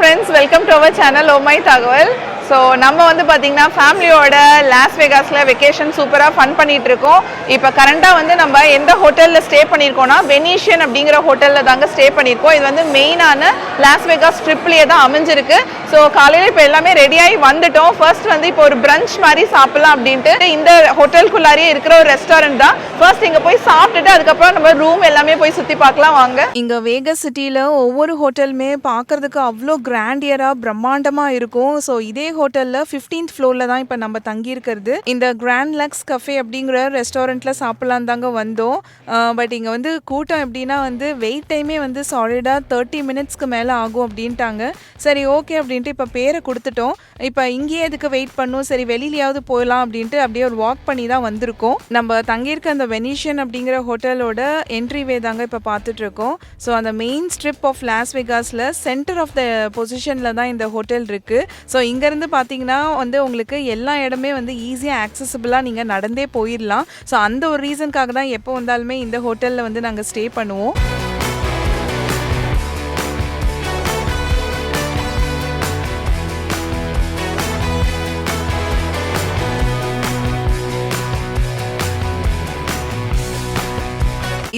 Friends welcome to our channel ஓமை தகவல் so நம்ம வந்து பார்த்தீங்கன்னா ஃபேமிலியோட லாஸ் வேகாஸில் வெக்கேஷன் சூப்பராக ஃபன் பண்ணிகிட்ருக்கோம் இருக்கோம். இப்போ கரண்டாக வந்து நம்ம எந்த ஹோட்டலில் ஸ்டே பண்ணியிருக்கோம்னா வெனிஷியன் அப்படிங்கிற ஹோட்டலில் தாங்க ஸ்டே பண்ணியிருக்கோம் இது வந்து மெயினான லாஸ் வேகாஸ் ட்ரிப்லேயே தான் அமைஞ்சிருக்கு. ஸோ காலையில் இப்போ எல்லாமே ரெடியாகி வந்துட்டோம். ஃபர்ஸ்ட் வந்து இப்போ ஒரு பிரஞ்ச் மாதிரி சாப்பிடலாம் அப்படின்ட்டு இந்த ஹோட்டலுக்குள்ளாரியே இருக்கிற ஒரு ரெஸ்டாரண்ட் தான். ஃபர்ஸ்ட் இங்கே போய் சாப்பிட்டுட்டு அதுக்கப்புறம் நம்ம ரூம் எல்லாமே போய் சுற்றி பார்க்கலாம் வாங்க. இங்கே வேக சிட்டியில் ஒவ்வொரு ஹோட்டலுமே பார்க்கறதுக்கு அவ்வளோ கிராண்டியராக பிரம்மாண்டமாக இருக்கும். ஸோ இதே ஹோட்டலில் ஃபிஃப்டீன்த் ஃப்ளோரில் தான் இப்போ நம்ம தங்கியிருக்கிறது. இந்த கிராண்ட் லக்ஸ் கஃபே அப்படிங்கிற ரெஸ்டாரண்ட் ரெஸ்டாரண்ட்டில் சாப்பிட்லான் தாங்க வந்தோம். பட் இங்கே வந்து கூட்டம் எப்படின்னா வந்து வெயிட் டைமே வந்து சாலிடாக தேர்ட்டி மினிட்ஸ்க்கு மேலே ஆகும் அப்படின்ட்டாங்க. சரி ஓகே அப்படின்ட்டு இப்போ பேரை கொடுத்துட்டோம். இப்போ இங்கேயே எதுக்கு வெயிட் பண்ணும் சரி வெளியிலயாவது போகலாம் அப்படின்ட்டு அப்படியே ஒரு வாக் பண்ணி தான் வந்திருக்கோம். நம்ம தங்கியிருக்க அந்த வெனிஷியன் அப்படிங்கிற ஹோட்டலோட என்ட்ரிவே தாங்க இப்போ பார்த்துட்ருக்கோம். ஸோ அந்த மெயின் ஸ்ட்ரிப் ஆஃப் லாஸ் வெகாஸில் சென்டர் ஆஃப் த பொசிஷனில் தான் இந்த ஹோட்டல் இருக்குது ஸோ இங்கேருந்து பார்த்தீங்கன்னா வந்து உங்களுக்கு எல்லா இடமே வந்து ஈஸியாக ஆக்சசபிளாக நீங்கள் நடந்தே போயிடலாம். ஸோ அந்த ஒரு ரீசனுக்காக தான் எப்போ வந்தாலுமே இந்த ஹோட்டலில் வந்து நாங்கள் ஸ்டே பண்ணுவோம்.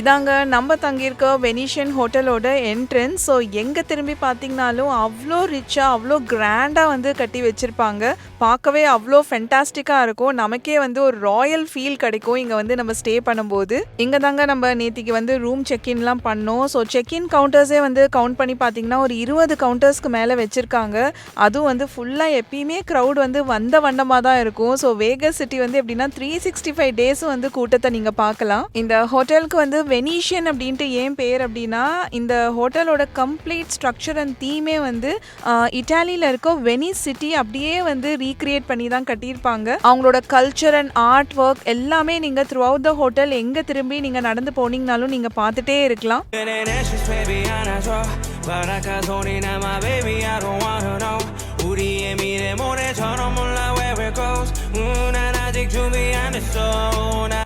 இதாங்க நம்ம தங்கியிருக்க வெனிஷியன் ஹோட்டலோட என்ட்ரன்ஸ் ஸோ எங்கே திரும்பி பார்த்தீங்கனாலும் அவ்வளோ ரிச்சாக அவ்வளோ கிராண்டாக வந்து கட்டி வச்சுருப்பாங்க. பார்க்கவே அவ்வளோ ஃபென்டாஸ்டிக்காக இருக்கும். நமக்கே வந்து ஒரு ராயல் ஃபீல் கிடைக்கும் இங்கே வந்து நம்ம ஸ்டே பண்ணும்போது. இங்கே தாங்க நம்ம நேத்திக்கு வந்து ரூம் செக்இன்லாம் பண்ணோம். ஸோ செக்இன் கவுண்டர்ஸே வந்து கவுண்ட் பண்ணி பார்த்தீங்கன்னா ஒரு இருபது கவுண்டர்ஸ்க்கு மேலே வச்சுருக்காங்க. அதுவும் வந்து ஃபுல்லாக எப்பயுமே க்ரௌட் வந்து வந்த வண்டமாக தான் இருக்கும். ஸோ வேகஸ் சிட்டி வந்து எப்படின்னா த்ரீ சிக்ஸ்டி ஃபைவ் டேஸும் வந்து கூட்டத்தை நீங்கள் பார்க்கலாம். இந்த ஹோட்டலுக்கு வந்து வெனீஷியன் அப்படின்ட்டு ஏன் பேர் அப்படின்னா இந்த ஹோட்டலோட கம்ப்ளீட் ஸ்ட்ரக்சர் அண்ட் தீமே வந்து இட்டாலியில் இருக்க வெனிஸ் சிட்டி அப்படியே வந்து ரீ ரீக்ரியேட் பண்ணி தான் கட்டியிருப்பாங்க. அவங்களோட கல்ச்சர் அண்ட் ஆர்ட் ஒர்க் எல்லாமே நீங்கள் த்ரூ அவுட் த ஹோட்டல் எங்கே திரும்பி நீங்கள் நடந்து போனீங்கனாலும் நீங்கள் பார்த்துட்டே இருக்கலாம். Una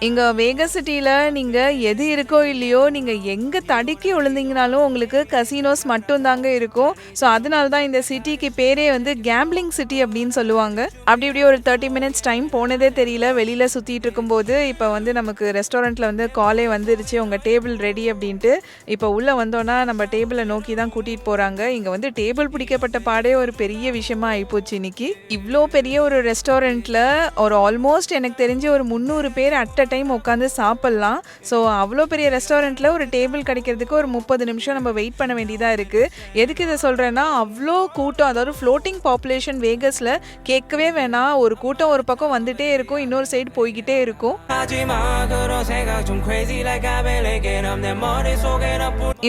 இங்க வேக சிட்டியில நீங்க எது இருக்கோ இல்லையோ நீங்க எங்க தடுக்கி விழுந்தீங்கனாலும் உங்களுக்கு கசினோஸ் மட்டும் தாங்க இருக்கும். ஸோ அதனால தான் இந்த சிட்டிக்கு பேரே வந்து கேம்பிளிங் சிட்டி அப்படின்னு சொல்லுவாங்க. அப்படி இப்படி ஒரு தேர்ட்டி மினிட்ஸ் டைம் போனதே தெரியல. வெளியில சுத்திட்டு இருக்கும்போது இப்போ வந்து நமக்கு ரெஸ்டாரண்ட்ல வந்து காலே வந்துருச்சு. உங்க டேபிள் ரெடி அப்படின்ட்டு இப்போ உள்ள வந்தோம்னா நம்ம டேபிளை நோக்கி தான் கூட்டிட்டு போறாங்க. இங்க வந்து டேபிள் பிடிக்கப்பட்ட பாடே ஒரு பெரிய விஷயமா ஆயிப்போச்சு இன்னைக்கு. இவ்வளோ பெரிய ஒரு ரெஸ்டாரண்ட்ல ஒரு ஆல்மோஸ்ட் ஆல்மோஸ்ட் எனக்கு தெரிஞ்சு ஒரு முந்நூறு பேர் அட் அ டைம் உட்காந்து சாப்பிட்லாம். ஸோ அவ்வளோ பெரிய ரெஸ்டாரண்ட்டில் ஒரு டேபிள் கிடைக்கிறதுக்கு ஒரு முப்பது நிமிஷம் நம்ம வெயிட் பண்ண வேண்டியதாக இருக்குது எதுக்கு இதை சொல்கிறேன்னா அவ்வளோ கூட்டம் அதாவது ஃப்ளோட்டிங் பாப்புலேஷன் வேகஸில் கேட்கவே வேணாம். ஒரு கூட்டம் ஒரு பக்கம் வந்துட்டே இருக்கும் இன்னொரு சைடு போய்கிட்டே இருக்கும்.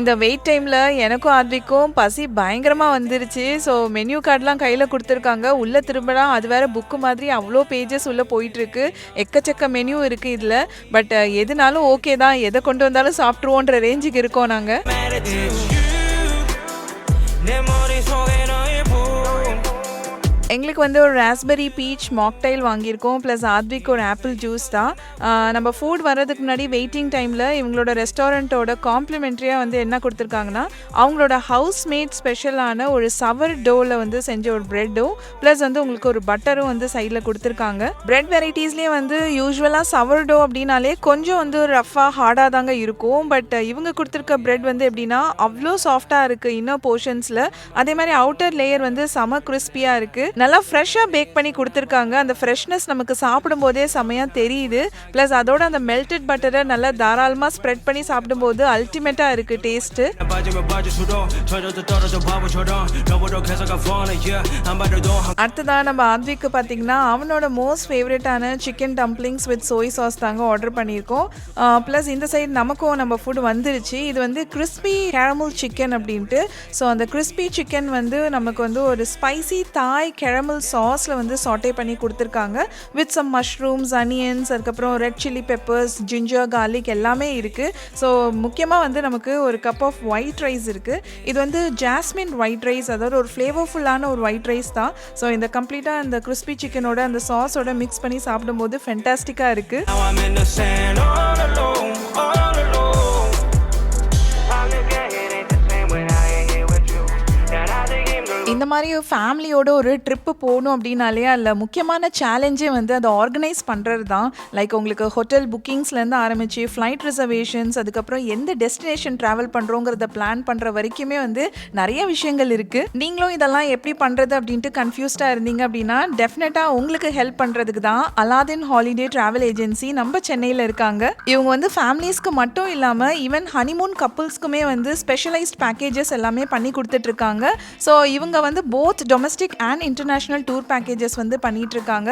இந்த வெயிட் டைமில் எனக்கும் ஆத்விக்கும் பசி பயங்கரமாக வந்துருச்சு. ஸோ மெனு கார்டெலாம் கையில் கொடுத்துருக்காங்க. உள்ளே திரும்பினா அது வேற புக்கு மாதிரி அவ்வளோ பேஜஸ் உள்ளே போயிட்டு போயிட்டுருக்கு எக்கச்சக்க மெனு இருக்குது இதில். பட் எதுனாலும் ஓகே தான். எதை கொண்டு வந்தாலும் சாப்பிட்ருவோன்ற ரேஞ்சுக்கு இருக்கோம் நாங்கள் எங்களுக்கு வந்து ஒரு ராஸ்பெரி பீச் மாக்டைல் வாங்கியிருக்கோம் ப்ளஸ் ஆத்விக் ஒரு ஆப்பிள் ஜூஸ் தான். நம்ம ஃபுட் வர்றதுக்கு முன்னாடி வெயிட்டிங் டைமில் இவங்களோட ரெஸ்டாரண்ட்டோட காம்ப்ளிமெண்ட்ரியாக வந்து என்ன கொடுத்துருக்காங்கன்னா அவங்களோட ஹவுஸ் மேட் ஸ்பெஷலான ஒரு சவர் டோவில் வந்து செஞ்ச ஒரு ப்ரெட்டும் ப்ளஸ் வந்து உங்களுக்கு ஒரு பட்டரும் வந்து சைடில் கொடுத்துருக்காங்க. ப்ரெட் வெரைட்டிஸ்லேயே வந்து யூஸ்வலாக சவர் டோ அப்படின்னாலே கொஞ்சம் வந்து ரஃபாக ஹார்டாக தாங்க இருக்கும். பட் இவங்க கொடுத்துருக்க ப்ரெட் வந்து எப்படின்னா அவ்வளோ சாஃப்டாக இருக்குது இன்னும் போர்ஷன்ஸில் அதே மாதிரி அவுட்டர் லேயர் வந்து செம கிறிஸ்பியாக இருக்குது நல்லா ஃப்ரெஷ்ஷாக பேக் பண்ணி கொடுத்துருக்காங்க. அந்த ஃப்ரெஷ்னஸ் நமக்கு சாப்பிடும்போதே செமையாக தெரியுது. ப்ளஸ் அதோட அந்த மெல்டட் பட்டரை நல்லா தாராளமாக ஸ்ப்ரெட் பண்ணி சாப்பிடும்போது அல்டிமேட்டாக இருக்கு டேஸ்ட்டு அடுத்ததாக நம்ம ஆத்விக்கு பார்த்தீங்கன்னா அவனோட மோஸ்ட் ஃபேவரட்டான chicken dumplings with soy sauce தாங்க ஆர்டர் பண்ணியிருக்கோம். ப்ளஸ் இந்த சைடு நமக்கும் நம்ம ஃபுட் வந்துருச்சு. இது வந்து கிறிஸ்பி கேரமல் சிக்கன் அப்படின்ட்டு. ஸோ அந்த கிறிஸ்பி சிக்கன் வந்து நமக்கு வந்து ஒரு ஸ்பைசி தாய் கே கேரமல் சாஸில் வந்து சாட்டே பண்ணி கொடுத்துருக்காங்க. வித் சம் மஷ்ரூம்ஸ் அனியன்ஸ் அதுக்கப்புறம் red chilli peppers ginger garlic எல்லாமே இருக்குது ஸோ முக்கியமாக வந்து நமக்கு ஒரு கப் ஆஃப் ஒயிட் ரைஸ் இருக்குது இது வந்து ஜாஸ்மின் ஒயிட் ரைஸ் அதாவது ஒரு ஃப்ளேவர்ஃபுல்லான ஒரு ஒயிட் ரைஸ் தான். ஸோ இந்த கம்ப்ளீட்டாக அந்த கிறிஸ்பி சிக்கனோட அந்த சாஸோட மிக்ஸ் பண்ணி சாப்பிடும்போது ஃபென்டாஸ்டிக்காக இருக்குது இந்த மாதிரி ஃபேமிலியோட ஒரு ட்ரிப்பு போகணும் அப்படின்னாலே அதில் முக்கியமான சேலஞ்சே வந்து அதை ஆர்கனைஸ் பண்ணுறது தான் லைக் உங்களுக்கு ஹோட்டல் புக்கிங்ஸ்லேருந்து ஆரம்பித்து ஃப்ளைட் ரிசர்வேஷன்ஸ் அதுக்கப்புறம் எந்த டெஸ்டினேஷன் ட்ராவல் பண்ணுறோங்கிறத பிளான் பண்ணுற வரைக்குமே வந்து நிறைய விஷயங்கள் இருக்குது நீங்களும் இதெல்லாம் எப்படி பண்ணுறது அப்படின்ட்டு கன்ஃபியூஸ்டாக இருந்தீங்க அப்படின்னா டெஃபினட்டாக உங்களுக்கு ஹெல்ப் பண்ணுறதுக்கு தான் அலாதின் ஹாலிடே ட்ராவல் ஏஜென்சி நம்ம சென்னையில் இருக்காங்க. இவங்க வந்து ஃபேமிலிஸ்க்கு மட்டும் இல்லாமல் ஈவன் ஹனிமூன் கப்புள்ஸ்க்குமே வந்து ஸ்பெஷலைஸ்ட் பேக்கேஜஸ் எல்லாமே பண்ணி கொடுத்துட்ருக்காங்க ஸோ இவங்க வந்து both domestic and international tour packages வந்து பண்ணிகிட்ருக்காங்க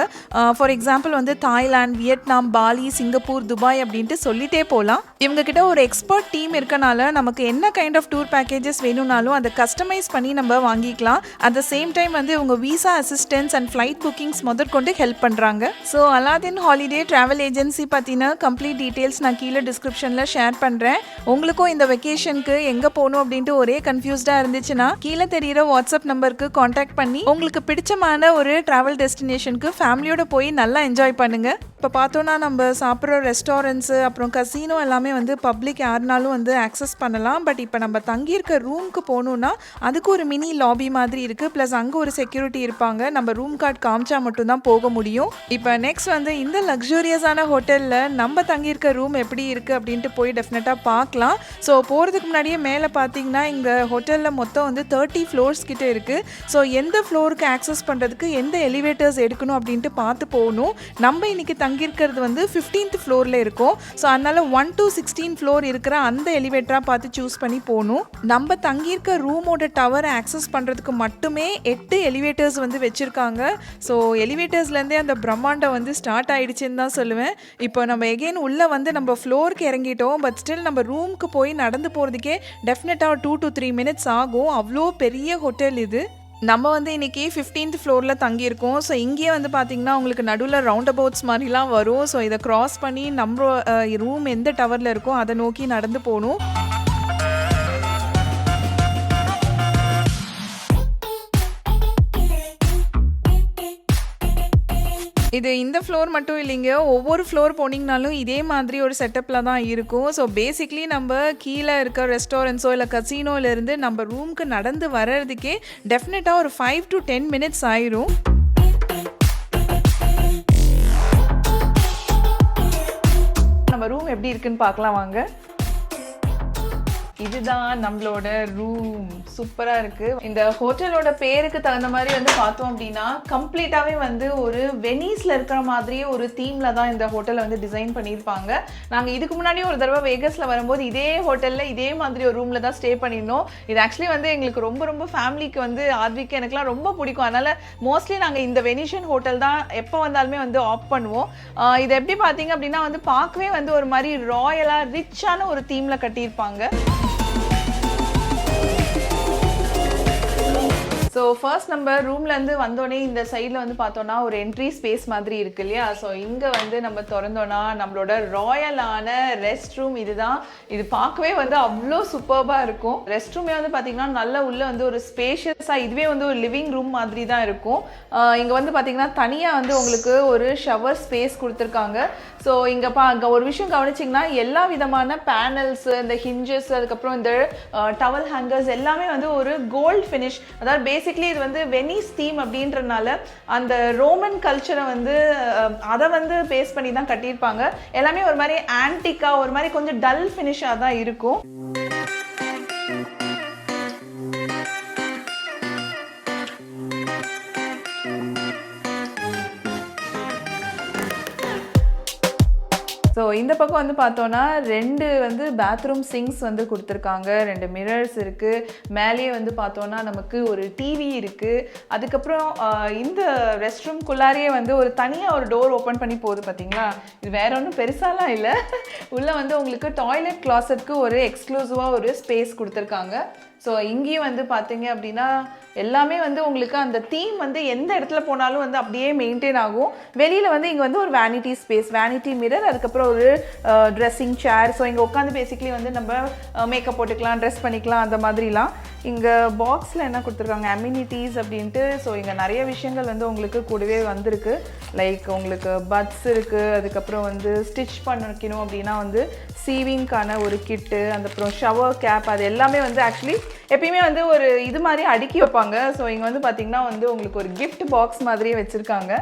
ஃபார் எக்ஸாம்பிள் வந்து Thailand Vietnam Bali Singapore Dubai அப்படின்ட்டு சொல்லிட்டே போகலாம் இவங்க கிட்ட ஒரு எக்ஸ்பர்ட் டீம் இருக்கனால நமக்கு என்ன கைண்ட் ஆஃப் டூர் பேக்கேஜஸ் வேணும்னாலும் அதை கஸ்டமைஸ் பண்ணி நம்ம வாங்கிக்கலாம். அட் த சேம் டைம் வந்து இவங்க visa assistance and flight bookings முதற்கொண்டு ஹெல்ப் பண்ணுறாங்க so Aladdin holiday travel agency பற்றின கம்ப்ளீட் டீட்டெயில்ஸ் நான் கீழே டிஸ்கிரிப்ஷனில் ஷேர் பண்ணுறேன் உங்களுக்கும் இந்த வெக்கேஷனுக்கு எங்கே போகணும் அப்படின்ட்டு ஒரே கன்ஃபியூஸ்டாக இருந்துச்சுன்னா கீழே தெரியிற வாட்ஸ்அப் நம்பர் நம்பருக்கு காண்டாக்ட் பண்ணி உங்களுக்கு பிடிச்சமான ஒரு ட்ராவல் டெஸ்டினேஷனுக்கு ஃபேமிலியோட போய் நல்லா என்ஜாய் பண்ணுங்க. இப்போ பார்த்தோன்னா நம்ம சாப்பிட்ற ரெஸ்டாரண்ட்ஸு அப்புறம் கசினோ எல்லாமே வந்து பப்ளிக் யாருனாலும் வந்து ஆக்சஸ் பண்ணலாம். பட் இப்போ நம்ம தங்கியிருக்க ரூமுக்கு போகணுன்னா அதுக்கு ஒரு மினி லாபி மாதிரி இருக்குது ப்ளஸ் அங்கே ஒரு செக்யூரிட்டி இருப்பாங்க. நம்ம ரூம் கார்டு காமிச்சா மட்டும்தான் போக முடியும். இப்போ நெக்ஸ்ட் வந்து இந்த லக்ஸூரியஸான ஹோட்டலில் நம்ம தங்கியிருக்க ரூம் எப்படி இருக்குது அப்படின்ட்டு போய் டெஃபினட்டாக பார்க்கலாம். ஸோ போகிறதுக்கு முன்னாடியே மேலே பார்த்தீங்கன்னா இங்கே ஹோட்டலில் மொத்தம் வந்து தேர்ட்டி ஃப்ளோர்ஸ் கிட்டே இருக்குது ஸோ எந்த ஃப்ளோருக்கு ஆக்சஸ் பண்ணுறதுக்கு எந்த எலிவேட்டர்ஸ் எடுக்கணும் அப்படின்ட்டு பார்த்து போகணும். நம்ம இன்னைக்கு தங்கியிருக்கிறது வந்து ஃபிஃப்டீன்த் ஃப்ளோரில் இருக்கும். ஸோ அதனால் ஒன் டு சிக்ஸ்டீன் ஃப்ளோர் இருக்கிற அந்த எலிவேட்டராக பார்த்து சூஸ் பண்ணி போகணும். நம்ம தங்கியிருக்க ரூமோட டவரை ஆக்சஸ் பண்ணுறதுக்கு மட்டுமே எட்டு எலிவேட்டர்ஸ் வந்து வச்சுருக்காங்க. ஸோ எலிவேட்டர்ஸ்லேருந்தே அந்த பிரம்மாண்டம் வந்து ஸ்டார்ட் ஆகிடுச்சின்னு தான் சொல்லுவேன். இப்போ நம்ம எகெயின் உள்ளே வந்து நம்ம ஃப்ளோருக்கு இறங்கிட்டோம். பட் ஸ்டில் நம்ம ரூமுக்கு போய் நடந்து போகிறதுக்கே டெஃபினட்டாக டூ டு த்ரீ மினிட்ஸ் ஆகும். அவ்வளோ பெரிய ஹோட்டல் இது. நம்ம வந்து இன்னைக்கு ஃபிஃப்டீன்த் ஃப்ளோரில் தங்கியிருக்கோம். ஸோ இங்கேயே வந்து பார்த்திங்கன்னா உங்களுக்கு நடுவில் ரவுண்ட் அபவுட்ஸ் மாதிரிலாம் வரும். ஸோ இதை க்ராஸ் பண்ணி நம்ம ரூம் எந்த டவரில் இருக்கோ அதை நோக்கி நடந்து போகணும். இது இந்த ஃப்ளோர் மட்டும் இல்லைங்க. ஒவ்வொரு ஃப்ளோர் போனீங்கனாலும் இதே மாதிரி ஒரு செட்டப்பில் தான் இருக்கும். ஸோ பேசிக்லி நம்ம கீழே இருக்க ரெஸ்டாரண்ட்ஸோ இல்லை கசினோலேருந்து நம்ம ரூமுக்கு நடந்து வர்றதுக்கே டெஃபினட்டாக ஒரு ஃபைவ் டு டென் மினிட்ஸ் ஆயிரும். நம்ம ரூம் எப்படி இருக்குன்னு பார்க்கலாம் வாங்க. இதுதான் நம்மளோட ரூம் சூப்பராக இருக்கு. இந்த ஹோட்டலோட பேருக்கு தகுந்த மாதிரி வந்து பார்த்தோம் அப்படின்னா கம்ப்ளீட்டாகவே வந்து ஒரு வெனீஸில் இருக்கிற மாதிரியே ஒரு தீமில் தான் இந்த ஹோட்டலை வந்து டிசைன் பண்ணியிருப்பாங்க. நாங்கள் இதுக்கு முன்னாடி ஒரு தடவை வேகஸில் வரும்போது இதே ஹோட்டலில் இதே மாதிரி ஒரு ரூமில் தான் ஸ்டே பண்ணியிருந்தோம். இது ஆக்சுவலி வந்து எங்களுக்கு ரொம்ப ரொம்ப ஃபேமிலிக்கு வந்து ஆத்விக்கு எனக்குலாம் ரொம்ப பிடிக்கும். அதனால மோஸ்ட்லி நாங்கள் இந்த வெனிஷன் ஹோட்டல் தான் எப்போ வந்தாலுமே வந்து ஆப் பண்ணுவோம். இது எப்படி பார்த்தீங்க அப்படின்னா வந்து பார்க்கவே வந்து ஒரு மாதிரி ராயலாக ரிச்சான ஒரு தீமில் கட்டியிருப்பாங்க. ஸோ ஃபர்ஸ்ட் நம்ம ரூம்லேருந்து வந்தோடனே இந்த சைடில் வந்து பார்த்தோன்னா ஒரு என்ட்ரி ஸ்பேஸ் மாதிரி இருக்கு இல்லையா? ஸோ இங்கே வந்து நம்ம திறந்தோன்னா நம்மளோட ராயலான ரெஸ்ட் ரூம் இதுதான். இது பார்க்கவே வந்து அவ்வளோ சூப்பர்பாக இருக்கும். ரெஸ்ட் ரூமே வந்து பார்த்தீங்கன்னா நல்ல உள்ள வந்து ஒரு ஸ்பேஷியஸாக இதுவே வந்து ஒரு லிவிங் ரூம் மாதிரி தான் இருக்கும் இங்கே வந்து பார்த்தீங்கன்னா தனியாக வந்து உங்களுக்கு ஒரு ஷவர் ஸ்பேஸ் கொடுத்துருக்காங்க. ஸோ இங்கே பா அங்கே ஒரு விஷயம் கவனிச்சிங்கன்னா எல்லா விதமான பேனல்ஸ் இந்த ஹிஞ்சஸ் அதுக்கப்புறம் இந்த டவல் ஹேங்கர்ஸ் எல்லாமே வந்து ஒரு கோல்ட் ஃபினிஷ் அதாவது பேசிக்லி இது வந்து வெனிஸ் தீம் அப்படின்றனால அந்த ரோமன் கல்ச்சரை வந்து அதை வந்து பேஸ் பண்ணி தான் கட்டியிருப்பாங்க. எல்லாமே ஒரு மாதிரி ஆன்டிக்கா ஒரு மாதிரி கொஞ்சம் டல் ஃபினிஷாக தான் இருக்கும். ஸோ இந்த பக்கம் வந்து பார்த்தோன்னா ரெண்டு வந்து பாத்ரூம் சிங்க்ஸ் வந்து கொடுத்துருக்காங்க. ரெண்டு மிரர்ஸ் இருக்குது மேலேயே வந்து பார்த்தோன்னா நமக்கு ஒரு டிவி இருக்குது அதுக்கப்புறம் இந்த ரெஸ்ட் ரூம்குள்ளாரியே வந்து ஒரு தனியாக ஒரு டோர் ஓப்பன் பண்ணி போகுது பார்த்தீங்களா? இது வேற ஒன்றும் பெருசாலாம் இல்லை. உள்ளே வந்து உங்களுக்கு டாய்லெட் கிளாசட்க்கு ஒரு எக்ஸ்க்ளூசிவாக ஒரு ஸ்பேஸ் கொடுத்துருக்காங்க. ஸோ இங்கேயும் வந்து பார்த்தீங்க அப்படின்னா எல்லாமே வந்து உங்களுக்கு அந்த தீம் வந்து எந்த இடத்துல போனாலும் வந்து அப்படியே மெயின்டைன் ஆகும். வெளியில் வந்து இங்கே வந்து ஒரு வேனிட்டி ஸ்பேஸ் வேனிட்டி மிரர் அதுக்கப்புறம் ஒரு ட்ரெஸ்ஸிங் சேர் ஸோ இங்கே உட்காந்து பேசிக்கலி வந்து நம்ம மேக்கப் போட்டுக்கலாம் ட்ரெஸ் பண்ணிக்கலாம் அந்த மாதிரிலாம். இங்கே பாக்ஸில் என்ன கொடுத்துருக்காங்க? அம்யூனிட்டிஸ் அப்படின்ட்டு ஸோ இங்கே நிறைய விஷயங்கள் வந்து உங்களுக்கு கூடவே வந்திருக்கு. லைக் உங்களுக்கு பட்ஸ் இருக்குது அதுக்கப்புறம் வந்து ஸ்டிச் பண்ணிக்கணும் அப்படின்னா வந்து சீவிங்க்கான ஒரு கிட்டு அதுக்கப்புறம் ஷவர் கேப் அது எல்லாமே வந்து ஆக்சுவலி எப்பயுமே வந்து ஒரு இது மாதிரி அடுக்கி வைப்பாங்க. ஸோ இங்கே வந்து பார்த்தீங்கன்னா வந்து உங்களுக்கு ஒரு கிஃப்ட் பாக்ஸ் மாதிரியே வச்சுருக்காங்க.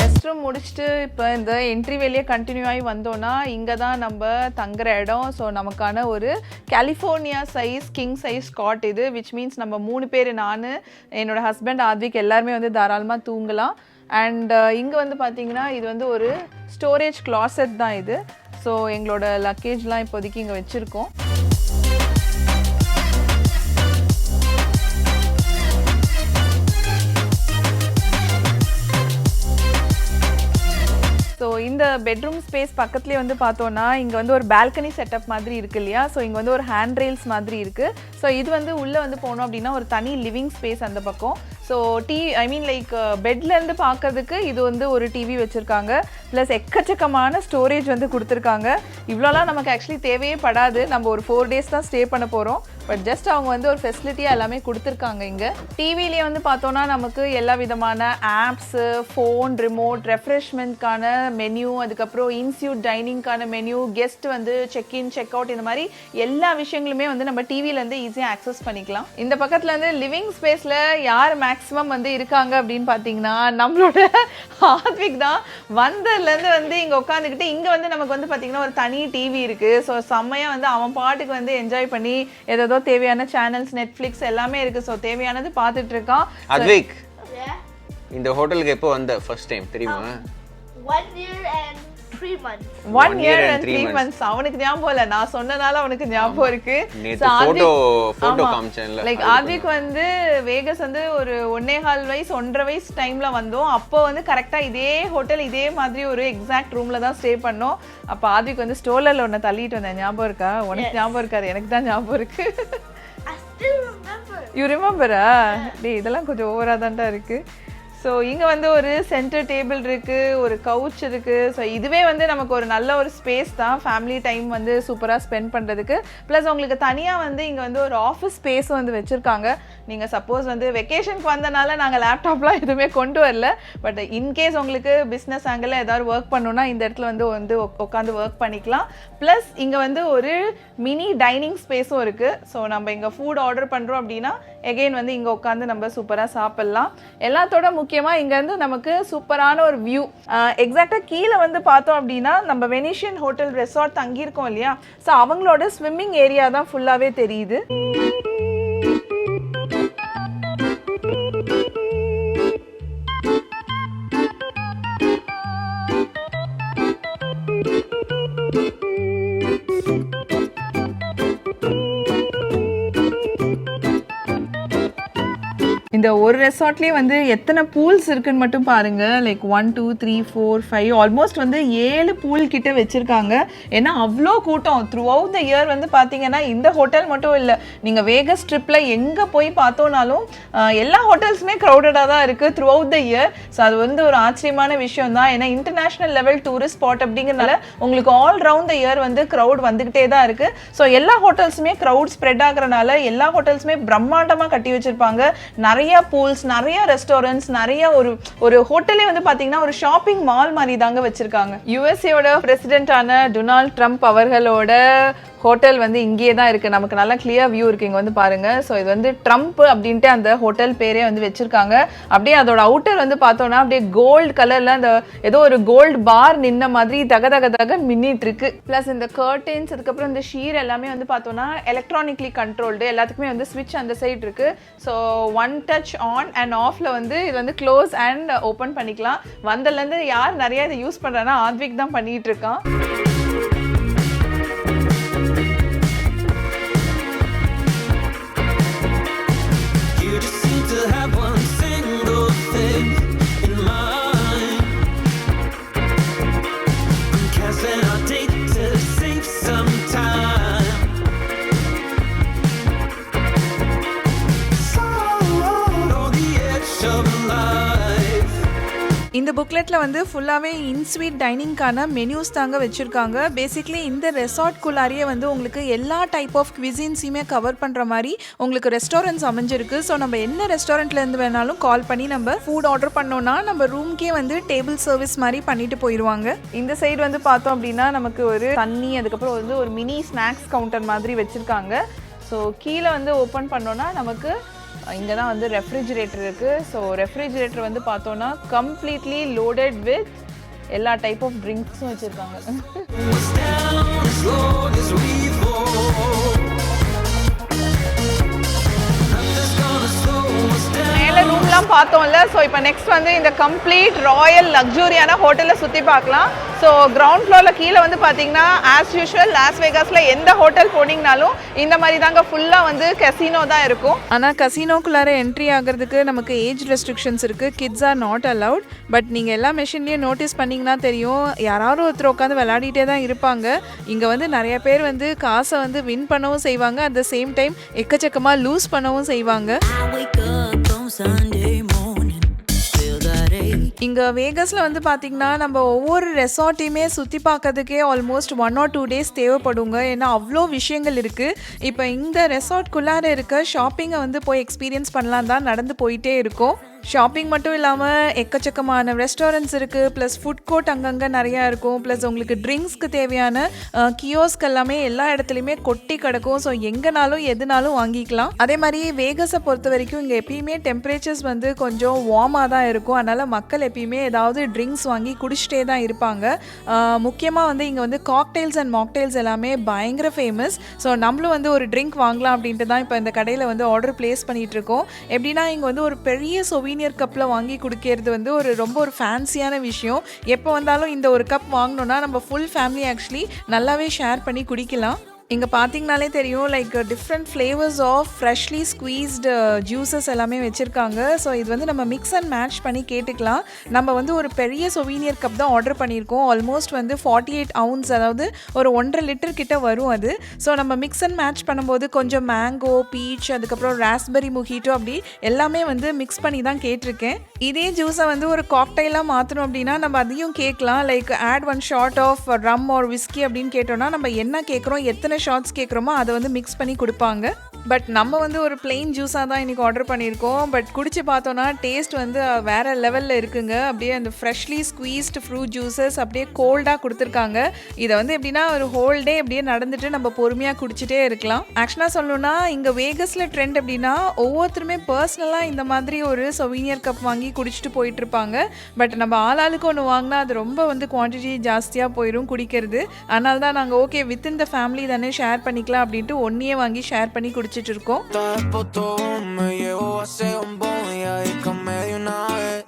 ரெஸ்ட் ரூம் முடிச்சுட்டு இப்போ இந்த என்ட்ரி வெளியே கண்டினியூ ஆகி வந்தோன்னா இங்கே தான் நம்ம தங்குற இடம். ஸோ நமக்கான ஒரு California size king size cot இது விச் மீன்ஸ் நம்ம மூணு பேர் நான் என்னோட ஹஸ்பண்ட் ஆத்விக் எல்லாருமே வந்து தாராளமாக தூங்கலாம். அண்ட் இங்கே வந்து பார்த்தீங்கன்னா இது வந்து ஒரு ஸ்டோரேஜ் closet தான் இது. ஸோ எங்களோட லக்கேஜ்லாம் இப்போதைக்கு இங்கே வச்சுருக்கோம். ஸோ இந்த பெட்ரூம் ஸ்பேஸ் பக்கத்துலேயே வந்து பார்த்தோன்னா இங்கே வந்து ஒரு பால்கனி செட்டப் மாதிரி இருக்கு இல்லையா? ஸோ இங்கே வந்து ஒரு ஹேண்ட் ரெயில்ஸ் மாதிரி இருக்குது ஸோ இது வந்து உள்ளே வந்து போனோம் அப்படின்னா ஒரு தனி லிவிங் ஸ்பேஸ் அந்த பக்கம். So the I mean uh, like பெட்லேருந்து பார்க்கறதுக்கு இது வந்து ஒரு டிவி வச்சுருக்காங்க. ப்ளஸ் எக்கச்சக்கமான ஸ்டோரேஜ் வந்து கொடுத்துருக்காங்க. இவ்வளோலாம் நமக்கு ஆக்சுவலி தேவையே படாது. நம்ம ஒரு ஃபோர் டேஸ் தான் ஸ்டே பண்ண போகிறோம் பட் ஜஸ்ட் அவங்க வந்து ஒரு ஃபெசிலிட்டியாக எல்லாமே கொடுத்துருக்காங்க இங்கே. டிவிலேயே வந்து பார்த்தோன்னா நமக்கு எல்லா விதமான ஆப்ஸு ஃபோன் ரிமோட் ரெஃப்ரெஷ்மெண்ட்கான மெனு அதுக்கப்புறம் இன்ஸ்டியூட் டைனிங்க்கான மெனு கெஸ்ட் வந்து செக் இன் செக் அவுட் இந்த மாதிரி எல்லா விஷயங்களுமே வந்து நம்ம டிவிலேருந்து ஈஸியாக ஆக்சஸ் பண்ணிக்கலாம். இந்த பக்கத்தில் வந்து லிவிங் ஸ்பேஸில் யார் மேக்ஸிமம் வந்து இருக்காங்க அப்படின்னு பார்த்தீங்கன்னா நம்மளோட ஆத்விக் தான் வந்ததுலேருந்து வந்து இங்கே உட்காந்துக்கிட்டு இங்கே வந்து நமக்கு வந்து பார்த்தீங்கன்னா ஒரு தனி டிவி இருக்குது ஸோ செம்மையாக வந்து அவன் பாட்டுக்கு வந்து என்ஜாய் பண்ணி ஏதோ தேவையான சேனல்ஸ் நெட்ஃப்ளிக்ஸ் எல்லாமே இருக்குது ஸோ தேவையானது பார்த்துட்டு இருக்கான். அத்விக். இந்த ஹோட்டலுக்கு எப்போ வந்த? ஃபர்ஸ்ட் டைம் தெரியுமா? One year and three months. One year and three months அவனுக்கு ஞாபகம் இல்ல. நான் சொன்னனால அவனுக்கு ஞாபகம் இருக்கு. லைக் ஆத்விக் வந்து வேகஸ் வந்து ஒரு ஒன்னே கால் வயசு ஒன்றரை வயசு டைம்ல வந்தோம். அப்போ வந்து கரெக்டா இதே ஹோட்டல் இதே மாதிரி ஒரு எக்ஸாக்ட் ரூம்ல தான் ஸ்டே பண்ணோம். அப்ப ஆத்விக் வந்து ஸ்டோலர்ல ஒன்ன தள்ளிட்டு வந்தேன். ஞாபகம் இருக்கா? உனக்கு ஞாபகம் இருக்காது. எனக்கு தான் ஞாபகம் இருக்கு. யூ ரிமெம்பரா டேய் இதெல்லாம் கொஞ்சம் ஓவரா தான்டா இருக்கு. ஸோ இங்கே வந்து ஒரு சென்டர் டேபிள் இருக்குது ஒரு கவுச் இருக்குது ஸோ இதுவே வந்து நமக்கு ஒரு நல்ல ஒரு ஸ்பேஸ் தான். ஃபேமிலி டைம் வந்து சூப்பராக ஸ்பெண்ட் பண்ணுறதுக்கு ப்ளஸ் உங்களுக்கு தனியாக வந்து இங்கே வந்து ஒரு ஆஃபீஸ் ஸ்பேஸும் வந்து வச்சுருக்காங்க. நீங்கள் சப்போஸ் வந்து வெக்கேஷனுக்கு வந்தனால நாங்கள் லேப்டாப்லாம் எதுவுமே கொண்டு வரல. பட் இன்கேஸ் உங்களுக்கு பிஸ்னஸ் ஆங்கிளில் ஏதாவது ஒர்க் பண்ணணுன்னா இந்த இடத்துல வந்து வந்து உட்காந்து ஒர்க் பண்ணிக்கலாம். ப்ளஸ் இங்கே வந்து ஒரு மினி டைனிங் ஸ்பேஸும் இருக்குது ஸோ நம்ம இங்கே ஃபுட் ஆர்டர் பண்ணுறோம் அப்படின்னா எகெயின் வந்து இங்கே உட்காந்து நம்ம சூப்பராக சாப்பிட்லாம். எல்லாத்தோட முக்கியமாக இங்கேருந்து நமக்கு சூப்பரான ஒரு வியூ எக்ஸாக்டாக கீழே வந்து பார்த்தோம் அப்படின்னா நம்ம வெனிஷியன் ஹோட்டல் ரெசார்ட் தங்கியிருக்கோம் இல்லையா? ஸோ அவங்களோட ஸ்விம்மிங் ஏரியா தான் ஃபுல்லாகவே தெரியுது. இந்த ஒரு ரெசார்ட்லேயே வந்து எத்தனை பூல்ஸ் இருக்குன்னு மட்டும் பாருங்கள் like one two three four five almost வந்து ஏழு பூல் கிட்ட வச்சுருக்காங்க. ஏன்னா அவ்வளோ கூட்டம். த்ரூ அவுட் த இயர் வந்து பார்த்தீங்கன்னா இந்த ஹோட்டல் மட்டும் இல்லை. நீங்கள் வேகஸ் ட்ரிப்பில் எங்கே போய் பார்த்தோனாலும் எல்லா ஹோட்டல்ஸுமே க்ரௌடடாக தான் இருக்குது throughout the year so அது வந்து ஒரு ஆச்சரியமான விஷயம் தான். ஏன்னா இன்டர்நேஷ்னல் லெவல் டூரிஸ்ட் ஸ்பாட் அப்படிங்கிறனால உங்களுக்கு ஆல் ரவுண்ட் த இயர் வந்து க்ரௌட் வந்துக்கிட்டே தான் இருக்குது ஸோ எல்லா ஹோட்டல்ஸுமே க்ரௌட் ஸ்ப்ரெட் ஆகுறனால எல்லா ஹோட்டல்ஸுமே பிரம்மாண்டமாக கட்டி வச்சிருப்பாங்க. நிறைய பூல்ஸ் நிறைய ரெஸ்டாரண்ட்ஸ் நிறைய ஒரு ஒரு ஹோட்டலே வந்து பார்த்தீங்கன்னா ஒரு ஷாப்பிங் மால் மாதிரி தாங்க வச்சிருக்காங்க. யூஎஸ்ஏயோட பிரசிடென்ட்டான டொனால்ட் ட்ரம்ப் அவர்களோட ஹோட்டல் வந்து இங்கேயே தான் இருக்குது நமக்கு நல்லா கிளியர் வியூ இருக்குது இங்கே வந்து பாருங்கள் ஸோ இது வந்து ட்ரம்ப் அப்படின்ட்டு அந்த ஹோட்டல் பேரே வந்து வச்சுருக்காங்க. அப்படியே அதோட அவுட்டர் வந்து பார்த்தோன்னா அப்படியே கோல்டு கலரில் அந்த ஏதோ ஒரு கோல்டு பார் நின்ன மாதிரி தக தக தக மின்னிட்டு இருக்கு. ப்ளஸ் இந்த கர்டன்ஸ் அதுக்கப்புறம் இந்த ஷீர் எல்லாமே வந்து பார்த்தோன்னா எலக்ட்ரானிக்லி கண்ட்ரோல்டு எல்லாத்துக்குமே வந்து ஸ்விட்ச் அந்த சைடு இருக்கு. So one touch on and ஆஃப்ல வந்து இது வந்து க்ளோஸ் அண்ட் ஓப்பன் பண்ணிக்கலாம். வந்ததுலேருந்து யார் நிறைய இதை யூஸ் பண்ணுறேன்னா ஆத்விக் தான் பண்ணிட்டு இருக்கான். Single thing இந்த புக்லெட்டில் வந்து ஃபுல்லாகவே இன்ஸ்வீட் டைனிங்க்கான மெனியூஸ் தாங்க வச்சுருக்காங்க. பேசிக்லி இந்த ரெசார்ட்குள்ளாரியே வந்து உங்களுக்கு எல்லா டைப் ஆஃப் குவிசின்ஸையுமே கவர் பண்ணுற மாதிரி உங்களுக்கு ரெஸ்டாரண்ட்ஸ் அமைஞ்சிருக்கு. ஸோ நம்ம என்ன ரெஸ்டாரண்ட்லேருந்து வேணாலும் கால் பண்ணி நம்ம ஃபுட் ஆர்டர் பண்ணோன்னா நம்ம ரூம்க்கே வந்து டேபிள் சர்வீஸ் மாதிரி பண்ணிட்டு போயிடுவாங்க இந்த சைடு வந்து பார்த்தோம் அப்படின்னா நமக்கு ஒரு தண்ணி அதுக்கப்புறம் வந்து ஒரு மினி ஸ்நாக்ஸ் கவுண்டர் மாதிரி வச்சுருக்காங்க. ஸோ கீழே வந்து ஓப்பன் பண்ணோன்னா நமக்கு இங்கே தான் வந்து ரெஃப்ரிஜிரேட்டர் இருக்குது ஸோ ரெஃப்ரிஜிரேட்டர் வந்து பார்த்தோன்னா கம்ப்ளீட்லி லோடட் வித் எல்லா டைப் ஆஃப் ட்ரிங்க்ஸும் வச்சுருக்காங்க. மேலே ரூம்லாம் பார்த்தோம்ல ஸோ இப்போ நெக்ஸ்ட் வந்து இந்த கம்ப்ளீட் ராயல் லக்ஸூரியான ஹோட்டலை சுற்றி பார்க்கலாம். ஸோ கிரவுண்ட் ஃப்ளோரில் கீழே வந்து பார்த்தீங்கன்னா ஆஸ் யூஷுவல் லாஸ் வேகாஸில் எந்த ஹோட்டல் போனீங்கனாலும் இந்த மாதிரி தாங்க ஃபுல்லாக வந்து கெசினோ தான் இருக்கும். ஆனால் கசினோக்குள்ளார என்ட்ரி ஆகிறதுக்கு நமக்கு ஏஜ் ரெஸ்ட்ரிக்ஷன்ஸ் இருக்குது kids are not allowed but நீங்கள் எல்லா மெஷின்லேயும் நோட்டீஸ் பண்ணிங்கன்னா தெரியும். யாராவது ஒருத்தர் உட்காந்து விளையாடிட்டே தான் இருப்பாங்க. இங்கே வந்து நிறைய பேர் வந்து காசை வந்து வின் பண்ணவும் செய்வாங்க. அட் த சேம் டைம் எக்கச்சக்கமாக லூஸ் பண்ணவும் செய்வாங்க. இங்கே வேகஸில் வந்து பார்த்திங்கன்னா நம்ம ஒவ்வொரு ரெசார்ட்டையுமே சுற்றி பார்க்கறதுக்கே almost one or two days தேவைப்படுங்க. ஏன்னா அவ்வளோ விஷயங்கள் இருக்குது இப்போ இந்த ரெசார்ட்குள்ளார இருக்க ஷாப்பிங்கை வந்து போய் எக்ஸ்பீரியன்ஸ் பண்ணலாம் தான் நடந்து போயிட்டே இருக்கோம். ஷாப்பிங் மட்டும் இல்லாமல் எக்கச்சக்கமான ரெஸ்டாரண்ட்ஸ் இருக்குது ப்ளஸ் ஃபுட் கோர்ட் அங்கங்கே நிறையா இருக்கும். ப்ளஸ் உங்களுக்கு ட்ரிங்க்ஸ்க்கு தேவையான கியோஸ்க் எல்லாமே எல்லா இடத்துலையுமே கொட்டி கிடக்கும். ஸோ எங்கேனாலும் எதுனாலும் வாங்கிக்கலாம். அதே மாதிரி வேகஸை பொறுத்த வரைக்கும் இங்கே எப்பயுமே டெம்பரேச்சர்ஸ் வந்து கொஞ்சம் வார்மாக தான் இருக்கும். அதனால் மக்கள் எப்பயுமே ஏதாவது ட்ரிங்க்ஸ் வாங்கி குடிச்சிட்டே தான் இருப்பாங்க. முக்கியமாக வந்து இங்கே வந்து காக்டெயில்ஸ் அண்ட் மாக்டெயில்ஸ் எல்லாமே பயங்கர ஃபேமஸ் ஸோ நம்மளும் வந்து ஒரு ட்ரிங்க் வாங்கலாம் அப்படின்ட்டு தான் இப்போ இந்த கடையில் வந்து ஆர்டர் ப்ளேஸ் பண்ணிகிட்ருக்கோம் இருக்கோம். எப்படின்னா இங்கே வந்து ஒரு பெரிய சொவீனியர் கப்பில் வாங்கி கொடுக்கறது வந்து ஒரு ரொம்ப ஒரு ஃபேன்சியான விஷயம். எப்போ வந்தாலும் இந்த ஒரு கப் வாங்கினோன்னா நம்ம ஃபுல் ஃபேமிலி ஆக்சுவலி நல்லாவே ஷேர் பண்ணி குடிக்கலாம். இங்கே பார்த்தீங்கனாலே தெரியும் like different flavours of freshly squeezed juices எல்லாமே வச்சுருக்காங்க. ஸோ இது வந்து நம்ம மிக்ஸ் அண்ட் மேட்ச் பண்ணி கேட்டுக்கலாம். நம்ம வந்து ஒரு பெரிய சொவீனியர் கப் தான் ஆர்டர் பண்ணியிருக்கோம். ஆல்மோஸ்ட் வந்து ஃபார்ட்டி எயிட் அவுன்ஸ் அதாவது ஒரு ஒன்றரை லிட்டர் கிட்ட வரும் அது. ஸோ நம்ம மிக்ஸ் அண்ட் மேட்ச் பண்ணும்போது கொஞ்சம் மேங்கோ பீச் அதுக்கப்புறம் ராஸ்பெரி முஹிட்டோ அப்படி எல்லாமே வந்து மிக்ஸ் பண்ணி தான் கேட்டிருக்கேன். இதே ஜூஸை வந்து ஒரு காக்டைலாக மாற்றணும் அப்படின்னா நம்ம அதையும் கேட்கலாம். Like add one shot of rum or whisky அப்படின்னு கேட்டோம்னா நம்ம என்ன கேட்குறோம் எத்தனை ஷார்ட்ஸ் கேட்குறோமோ அதை வந்து மிக்ஸ் பண்ணி கொடுப்பாங்க. பட் நம்ம வந்து ஒரு பிளெயின் ஜூஸாக தான் இன்றைக்கி ஆர்டர் பண்ணியிருக்கோம். பட் குடிச்சு பார்த்தோன்னா டேஸ்ட் வந்து வேறு லெவலில் இருக்குங்க. அப்படியே அந்த ஃப்ரெஷ்லி ஸ்குவீஸ்டு ஃப்ரூட் ஜூஸஸ் அப்படியே கோல்டாக கொடுத்துருக்காங்க. இதை வந்து எப்படின்னா ஒரு ஹோல் டே அப்படியே நடந்துட்டு நம்ம பொறுமையாக குடிச்சிட்டே இருக்கலாம். ஆக்சுவலாக சொல்லணும்னா இங்கே வேகஸில் ட்ரெண்ட் அப்படின்னா ஒவ்வொருத்தருமே பர்சனலாக இந்த மாதிரி ஒரு சொவீனியர் கப் வாங்கி குடிச்சிட்டு போயிட்டுருப்பாங்க. பட் நம்ம ஆளாளுக்கு ஒன்று வாங்கினா அது ரொம்ப வந்து குவான்டிட்டி ஜாஸ்தியாக போயிடும் குடிக்கிறது. அதனால தான் நாங்கள் ஓகே வித்தின் த ஃபேமிலி தானே ஷேர் பண்ணிக்கலாம் அப்படின்ட்டு ஒன்றையே வாங்கி ஷேர் பண்ணி குடிச்சிட்டு இருக்கோம் Estás botón, me llevo a ese bombón y ahí come de una vez.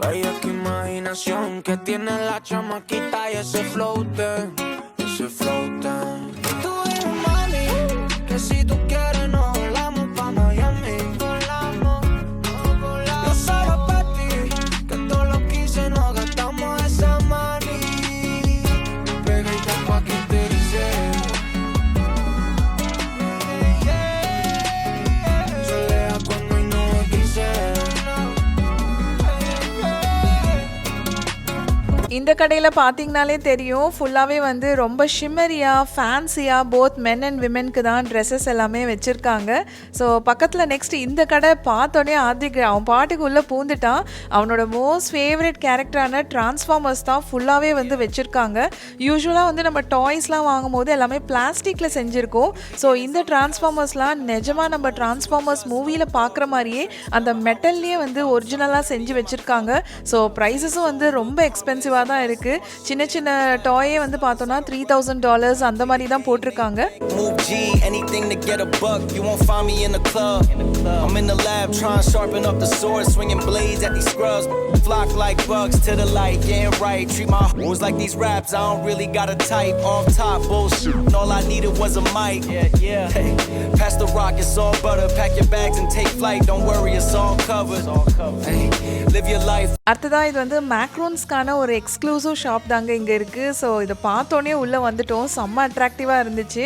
Vaya que imaginación que tiene la chamaquita y ese floater, ese floater. Tú eres mami, que si tú இந்த கடையில் பார்த்தீங்கனாலே தெரியும். ஃபுல்லாகவே வந்து ரொம்ப ஷிம்மரியாக ஃபேன்சியாக both men and விமென்க்கு தான் dresses எல்லாமே வச்சுருக்காங்க. ஸோ பக்கத்தில் நெக்ஸ்ட் இந்த கடை பார்த்தோன்னே ஆதிக் அவன் பாட்டுக்கு உள்ளே பூந்துட்டான். அவனோட மோஸ்ட் ஃபேவரட் கேரக்டரான டிரான்ஸ்ஃபார்மர்ஸ் தான் ஃபுல்லாகவே வந்து வச்சுருக்காங்க. யூஸ்வலாக வந்து நம்ம டாய்ஸ்லாம் வாங்கும் போது எல்லாமே பிளாஸ்டிக்கில் செஞ்சுருக்கோம். ஸோ இந்த டிரான்ஸ்ஃபார்மர்ஸ்லாம் நிஜமாக நம்ம டிரான்ஸ்ஃபார்மர்ஸ் மூவியில் பார்க்குற மாதிரியே அந்த மெட்டல்லையே வந்து ஒரிஜினலாக செஞ்சு வச்சுருக்காங்க. ஸோ ப்ரைஸஸும் வந்து ரொம்ப எக்ஸ்பென்சிவாக தான் இருக்குது சின்ன சின்ன டாயே வந்து பார்த்தோன்னா த்ரீ தௌசண்ட் டாலர்ஸ் அந்த மாதிரி தான் போட்டிருக்காங்க Move G, anything to get a buck. You won't find me in the club. I'm in the lab trying to sharpen up the sword, swinging blades at these scrubs. Flock like bugs to the light, getting right. Treat my hoes like these raps. I don't really got a type. Off top bullshit. and All I needed was a mic. Yeah, yeah. Hey, pass the rock, it's all butter. Pack your bags and take flight. Don't worry, it's all covered. Hey, Live your life. அடுத்ததா இது வந்து மேக்ரோன்ஸ்க்கான ஒரு exclusive shop தாங்க இங்கே இருக்குது so இதை பார்த்தோன்னே உள்ளே வந்துட்டோம். செம்ம அட்ராக்டிவாக இருந்துச்சு.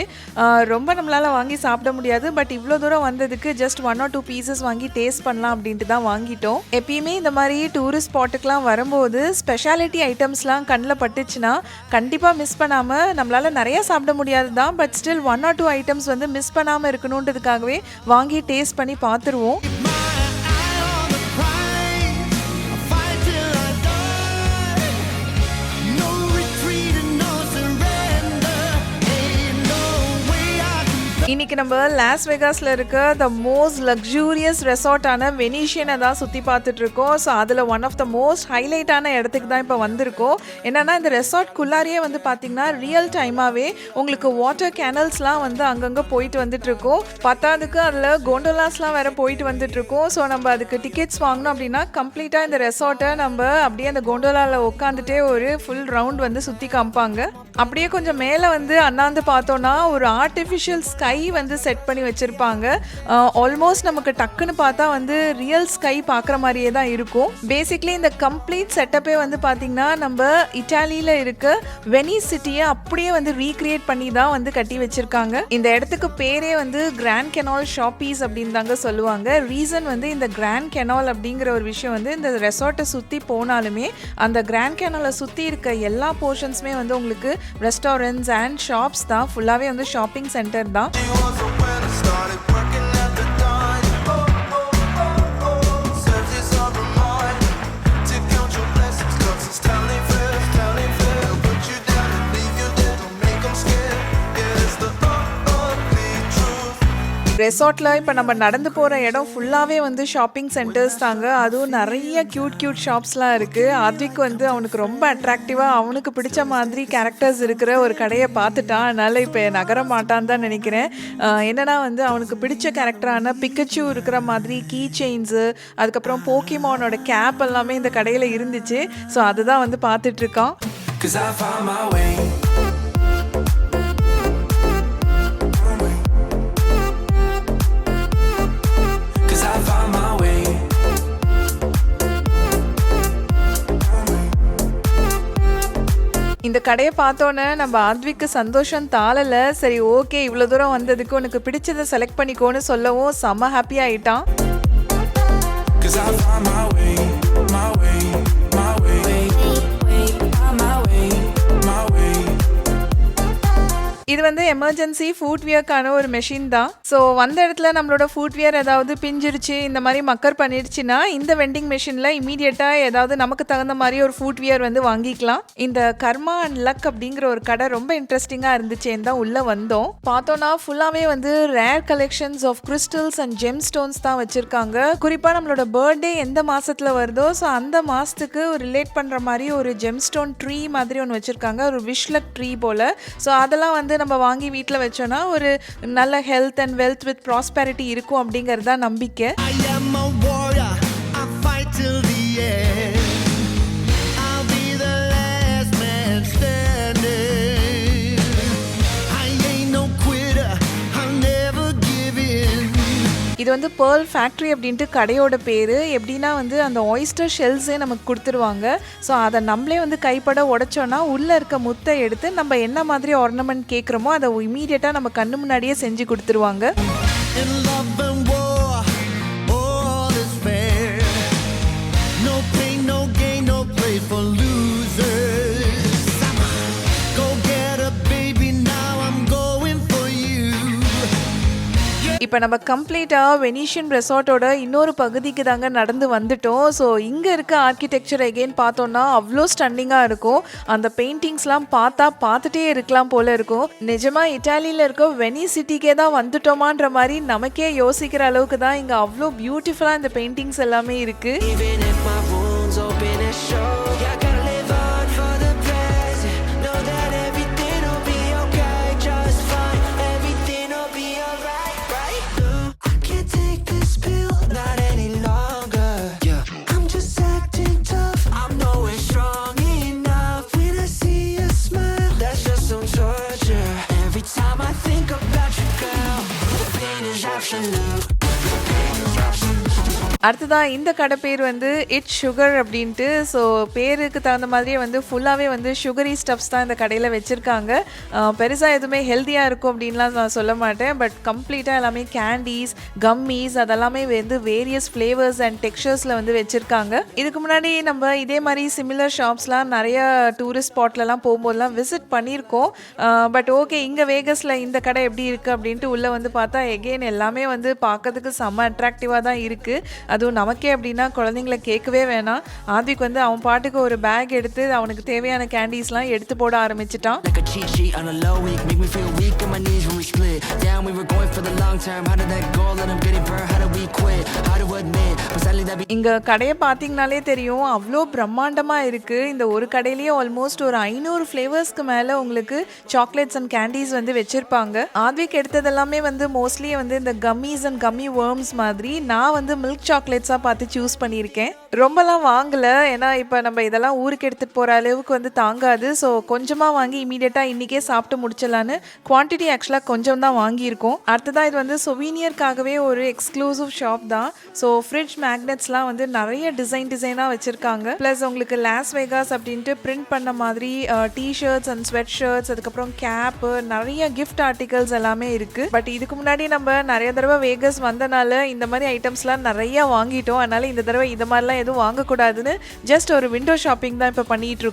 ரொம்ப நம்மளால் வாங்கி சாப்பிட முடியாது. பட் இவ்வளோ தூரம் வந்ததுக்கு just one or two pieces வாங்கி டேஸ்ட் பண்ணலாம் அப்படின்ட்டு தான் வாங்கிட்டோம். எப்பயுமே இந்த மாதிரி டூரிஸ்ட் ஸ்பாட்டுக்கெலாம் வரும்போது ஸ்பெஷாலிட்டி ஐட்டம்ஸ்லாம் கண்ணில் பட்டுச்சுன்னா கண்டிப்பாக மிஸ் பண்ணாமல் நம்மளால் நிறையா சாப்பிட முடியாது தான். But still one or two items வந்து மிஸ் பண்ணாமல் இருக்கணுன்றதுக்காகவே வாங்கி டேஸ்ட் பண்ணி பார்த்துருவோம். இன்னைக்கு நம்ம லாஸ் வேகாஸில் இருக்க த மோஸ்ட் லக்ஸூரியஸ் ரெசார்ட்டான வெனிஷியனை தான் சுற்றி பார்த்துட்டு இருக்கோம் ஸோ அதில் ஒன் ஆஃப் த மோஸ்ட் ஹைலைட்டான இடத்துக்கு தான் இப்போ வந்திருக்கோம். என்னன்னா இந்த ரெசார்ட்குள்ளாரியே வந்து பார்த்தீங்கன்னா ரியல் டைமாகவே உங்களுக்கு வாட்டர் கேனல்ஸ்லாம் வந்து அங்கங்கே போயிட்டு வந்துட்டுருக்கோம் பத்தாதுக்கு பத்தாவதுக்கு அதில் கோண்டோலாஸ்லாம் வேறு போயிட்டு வந்துட்டுருக்கோம் ஸோ நம்ம அதுக்கு டிக்கெட்ஸ் வாங்கினோம் அப்படின்னா கம்ப்ளீட்டாக இந்த ரெசார்ட்டை நம்ம அப்படியே அந்த கோண்டோலாவில் உட்காந்துட்டே ஒரு ஃபுல் ரவுண்ட் வந்து சுற்றி காமிப்பாங்க. அப்படியே கொஞ்சம் மேலே வந்து அண்ணாந்து பார்த்தோன்னா ஒரு ஆர்டிஃபிஷியல் ஸ்கை வந்து செட் பண்ணி வச்சுருப்பாங்க. ஆல்மோஸ்ட் நமக்கு டக்குன்னு பார்த்தா வந்து ரியல் ஸ்கை பார்க்குற மாதிரியே தான் இருக்கும். பேசிக்லி இந்த கம்ப்ளீட் செட்டப்பே வந்து பார்த்திங்கன்னா நம்ம இட்டாலியில் இருக்க வெனிஸ் சிட்டியை அப்படியே வந்து ரீக்ரியேட் பண்ணி தான் வந்து கட்டி வச்சுருக்காங்க. இந்த இடத்துக்கு பேரே வந்து கிராண்ட் கெனால் ஷாப்பீஸ் அப்படின்னு தாங்க சொல்லுவாங்க. ரீசன் வந்து இந்த கிராண்ட் கெனால் அப்படிங்கிற ஒரு விஷயம் வந்து இந்த ரெசார்ட்டை சுற்றி போனாலுமே அந்த கிராண்ட் கெனாலை சுற்றி இருக்க எல்லா போர்ஷன்ஸுமே வந்து உங்களுக்கு ரெஸ்டாரண்ட்ஸ் அண்ட் ஷாப்ஸ் தான். ஃபுல்லாகவே வந்து ஷாப்பிங் சென்டர் தான். yours when I started. ரெசார்ட்டில் இப்போ நம்ம நடந்து போகிற இடம் ஃபுல்லாகவே வந்து ஷாப்பிங் சென்டர்ஸ் தாங்க. அதுவும் நிறைய க்யூட் க்யூட் ஷாப்ஸ்லாம் இருக்குது அதுக்கு வந்து அவனுக்கு ரொம்ப அட்ராக்டிவாக அவனுக்கு பிடிச்ச மாதிரி கேரக்டர்ஸ் இருக்கிற ஒரு கடையை பார்த்துட்டான் அதனால் இப்போ நகர மாட்டான்னு தான் நினைக்கிறேன். என்னென்னா என்னன்னா வந்து அவனுக்கு பிடிச்ச கேரக்டரான பிக்கச்சு இருக்கிற மாதிரி கீ செயின்ஸு அதுக்கப்புறம் போக்கிமானோட கேப் எல்லாமே இந்த கடையில் இருந்துச்சு. ஸோ அதுதான் வந்து பார்த்துட்டு இருக்கான். Cause I found my way. இந்த கடையை பார்த்தோன்னே நம்ம ஆத்விக்கு சந்தோஷம் தாளல சரி ஓகே இவ்வளோ தூரம் வந்ததுக்கு உனக்கு பிடிச்சதை செலக்ட் பண்ணிக்கோன்னு சொல்லவும் செம்ம ஹாப்பி இது வந்து எமர்ஜென்சி ஃபுட்வியர்க்கான ஒரு மெஷின் தான். ஸோ வந்த இடத்துல நம்மளோட ஃபுட்வியர் ஏதாவது பிஞ்சிருச்சு இந்த மாதிரி மக்கர் பண்ணிடுச்சுன்னா இந்த வெண்டிங் மிஷினில் இமீடியட்டாக ஏதாவது நமக்கு தகுந்த மாதிரி ஒரு ஃபுட்வியர் வந்து வாங்கிக்கலாம். இந்த கர்மா அண்ட் லக் அப்படிங்கிற ஒரு கடை ரொம்ப இன்ட்ரெஸ்டிங்காக இருந்துச்சேன்னு தான் உள்ளே வந்தோம். பார்த்தோன்னா ஃபுல்லாகவே வந்து rare collections of crystals and gem stones தான் வச்சுருக்காங்க. குறிப்பாக நம்மளோட பர்த்டே எந்த மாதத்தில் வருதோ ஸோ அந்த மாதத்துக்கு ரிலேட் பண்ணுற மாதிரி ஒரு ஜெம் ஸ்டோன் ட்ரீ மாதிரி ஒன்று வச்சுருக்காங்க. ஒரு விஷ்லக் ட்ரீ போல். ஸோ அதெல்லாம் வந்து நம்ம வாங்கி வீட்டில் வச்சோன்னா ஒரு நல்ல health and wealth with prosperity இருக்கும் அப்படிங்கிறது தான் நம்பிக்கை வந்து பேர்ல் ஃபேக்ட்ரி அப்படின்ட்டு கடையோட பேர். எப்படின்னா வந்து அந்த ஒய்ஸ்டர் ஷெல்ஸே நமக்கு கொடுத்துருவாங்க. ஸோ அதை நம்மளே வந்து கைப்பட உடைச்சோன்னா உள்ளே இருக்க முத்தை எடுத்து நம்ம என்ன மாதிரி ஆர்னமெண்ட் கேட்குறோமோ அதை இமீடியட்டாக நம்ம கண்ணு முன்னாடியே செஞ்சு கொடுத்துருவாங்க. இப்போ நம்ம கம்ப்ளீட்டாக வெனிஷியன் ரெசார்ட்டோட இன்னொரு பகுதிக்கு தாங்க நடந்து வந்துட்டோம். ஸோ இங்கே இருக்க ஆர்கிடெக்சர் எகெயின் பார்த்தோன்னா அவ்வளோ ஸ்டன்னிங்காக இருக்கும். அந்த பெயிண்டிங்ஸ்லாம் பார்த்தா பார்த்துட்டே இருக்கலாம் போல இருக்கும். நிஜமாக இட்டாலியில் இருக்க வெனி சிட்டிக்கே தான் வந்துட்டோமான்ற மாதிரி நமக்கே யோசிக்கிற அளவுக்கு தான் இங்கே அவ்வளோ பியூட்டிஃபுல்லாக இந்த பெயிண்டிங்ஸ் எல்லாமே இருக்குது அடுத்ததாக இந்த கடை பேர் வந்து இட் சுகர் அப்படின்ட்டு. ஸோ பேருக்கு தகுந்த மாதிரியே வந்து ஃபுல்லாகவே வந்து சுகரி ஸ்டப்ஸ் தான் இந்த கடையில் வச்சுருக்காங்க. பெருசாக எதுவுமே ஹெல்த்தியாக இருக்கும் அப்படின்லாம் நான் சொல்ல மாட்டேன். பட் கம்ப்ளீட்டாக எல்லாமே கேண்டீஸ் கம்மீஸ் அதெல்லாமே வந்து வேரியஸ் ஃப்ளேவர்ஸ் அண்ட் டெக்ஸ்டர்ஸில் வந்து வச்சுருக்காங்க. இதுக்கு முன்னாடி நம்ம இதே மாதிரி சிமிலர் ஷாப்ஸ்லாம் நிறைய டூரிஸ்ட் ஸ்பாட்லலாம் போகும்போதெல்லாம் விசிட் பண்ணியிருக்கோம். பட் ஓகே இங்கே வேகஸில் இந்த கடை எப்படி இருக்குது அப்படின்ட்டு உள்ளே வந்து பார்த்தா எகெயின் எல்லாமே வந்து பார்க்கறதுக்கு செம்ம அட்ராக்டிவாக தான் இருக்குது அதுவும் நமக்கே அப்படின்னா குழந்தைங்கள கேட்கவே வேணாம். ஆத்விக் வந்து அவன் பாட்டுக்கு ஒரு பேக் எடுத்து அவனுக்கு தேவையான கேண்டீஸ்லாம் எடுத்து போட ஆரம்பிச்சிட்டான். இங்கே கடையை பார்த்தீங்கனாலே தெரியும் அவ்வளோ பிரம்மாண்டமாக இருக்குது இந்த ஒரு கடையிலேயே ஆல்மோஸ்ட் ஒரு ஐநூறு ஃப்ளேவர்ஸ்க்கு மேலே உங்களுக்கு சாக்லேட்ஸ் அண்ட் கேண்டீஸ் வந்து வச்சுருப்பாங்க. ஆத்விக் எடுத்தது எல்லாமே வந்து மோஸ்ட்லி வந்து இந்த கம்மீஸ் அண்ட் கம்மி வேர்ம்ஸ் மாதிரி நான் வந்து மில்க் சாக்லேட்ஸாக பார்த்து சூஸ் பண்ணியிருக்கேன். ரொம்பலாம் வாங்கலை. ஏன்னா இப்போ நம்ம இதெல்லாம் ஊருக்கு எடுத்துகிட்டு போகிற அளவுக்கு வந்து தாங்காது. ஸோ கொஞ்சமாக வாங்கி இமீடியட்டாக இன்றைக்கே சாப்பிட்டு முடிச்சிடலான்னு குவான்டிட்டி ஆக்சுவலாக கொஞ்சம் தான் வாங்கியிருக்கோம். அடுத்ததாக இது வந்து சொவீனியருக்காகவே ஒரு எக்ஸ்க்ளூசிவ் ஷாப் தான். ஸோ ஃப்ரிட்ஜ் மேக்னெட்ஸ்லாம் வந்து நிறைய டிசைன் டிசைனாக வச்சுருக்காங்க. ப்ளஸ் உங்களுக்கு லாஸ் வேகாஸ் அப்படின்ட்டு பிரிண்ட் பண்ண மாதிரி T shirts and sweat shirts அதுக்கப்புறம் கேப்பு நிறைய கிஃப்ட் ஆர்டிகல்ஸ் எல்லாமே இருக்குது பட் இதுக்கு முன்னாடி நம்ம நிறைய தடவை வேகஸ் வந்தனால இந்த மாதிரி ஐட்டம்ஸ்லாம் நிறைய வாங்கிட்டோம். அதனால இந்த தடவை இந்த மாதிரிலாம் எதுவும் வாங்கக்கூடாதுன்னு ஜஸ்ட் ஒரு விண்டோ ஷாப்பிங் தான் இப்போ பண்ணிட்டு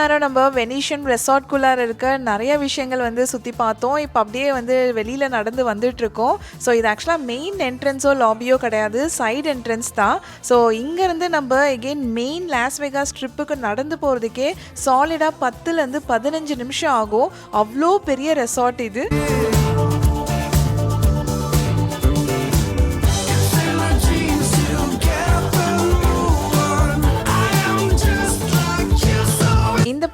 நேரம் நம்ம வெனிஷியன் ரெசார்ட்குள்ளார இருக்க நிறைய விஷயங்கள் வந்து சுற்றி பார்த்தோம். இப்போ அப்படியே வந்து வெளியில் நடந்து வந்துட்டுருக்கோம். ஸோ இது ஆக்சுவலாக மெயின் என்ட்ரன்ஸோ லாபியோ கிடையாது. சைடு என்ட்ரன்ஸ் தான். ஸோ இங்கேருந்து நம்ம எகெயின் மெயின் லாஸ் வெகாஸ் ட்ரிப்புக்கு நடந்து போகிறதுக்கே சாலிடாக பத்துலேருந்து பதினஞ்சு நிமிஷம் ஆகும். அவ்வளோ பெரிய ரெசார்ட் இது.